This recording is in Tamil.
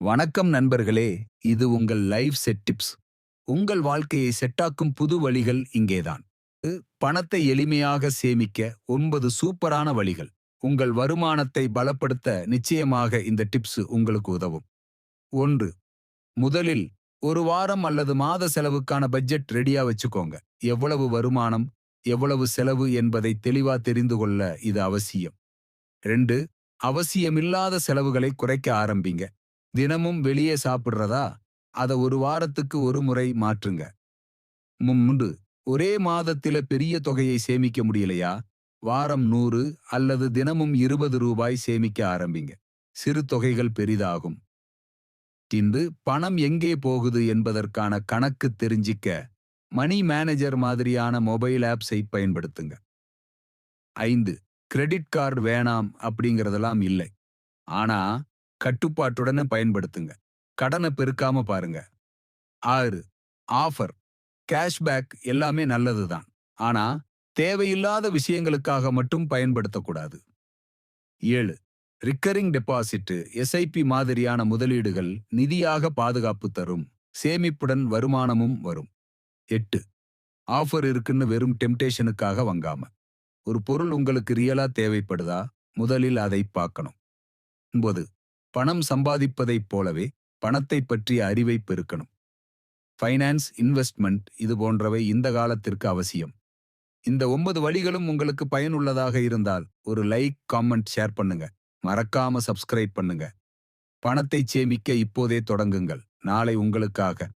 வணக்கம் நண்பர்களே இது உங்கள் லைஃப் செட் டிப்ஸ். உங்கள் வாழ்க்கையை செட்டாக்கும் புது வழிகள் இங்கேதான். பணத்தை எளிமையாக சேமிக்க ஒன்பது சூப்பரான வழிகள். உங்கள் வருமானத்தை பலப்படுத்த நிச்சயமாக இந்த டிப்ஸ் உங்களுக்கு உதவும். ஒன்று முதலில் ஒரு வாரம் அல்லது மாத செலவுக்கான பட்ஜெட் ரெடியா வச்சுக்கோங்க. எவ்வளவு வருமானம் எவ்வளவு செலவு என்பதை தெளிவா தெரிந்து கொள்ள இது அவசியம். ரெண்டு அவசியமில்லாத செலவுகளை குறைக்க ஆரம்பிங்க. தினமும் வெளியே சாப்பிடுறதா? அத ஒரு வாரத்துக்கு ஒரு முறை மாற்றுங்க. மூன்று ஒரே மாதத்தில பெரிய தொகையை சேமிக்க முடியலையா? வாரம் நூறு அல்லது தினமும் இருபது ரூபாய் சேமிக்க ஆரம்பிங்க. சிறு தொகைகள் பெரிதாகும். இன்று பணம் எங்கே போகுது என்பதற்கான கணக்கு தெரிஞ்சிக்க மணி மேனேஜர் மாதிரியான மொபைல் ஆப்ஸை பயன்படுத்துங்க. ஐந்து கிரெடிட் கார்டு வேணாம் அப்படிங்கறதெல்லாம் இல்லை. ஆனா கட்டுப்பாட்டுடன் பயன்படுத்துங்க. கடனை பெருக்காம பாருங்க. ஆறு ஆஃபர் கேஷ்பேக் எல்லாமே நல்லதுதான் ஆனா தேவையில்லாத விஷயங்களுக்காக மட்டும் பயன்படுத்தக்கூடாது ஏழு ரிக்கரிங் டெபாசிட் எஸ்ஐபி மாதிரியான முதலீடுகள் நிதியாக பாதுகாப்பு தரும். சேமிப்புடன் வருமானமும் வரும். எட்டு ஆஃபர் இருக்குன்னு வெறும் டெம்டேஷனுக்காக வாங்காம. ஒரு பொருள் உங்களுக்கு ரியலா தேவைப்படுதா? முதலில் அதை பார்க்கணும். ஒன்பது பணம் சம்பாதிப்பதைப் போலவே பணத்தை பற்றிய அறிவை பெருக்கணும். ஃபைனான்ஸ் இன்வெஸ்ட்மெண்ட் இது போன்றவை இந்த காலத்திற்கு அவசியம். இந்த ஒன்பது வழிகளும் உங்களுக்கு பயனுள்ளதாக இருந்தால் ஒரு லைக் காமெண்ட் ஷேர் பண்ணுங்க. மறக்காம சப்ஸ்கிரைப் பண்ணுங்க. பணத்தை சேமிக்க இப்போதே தொடங்குங்கள். நாளை உங்களுக்காக.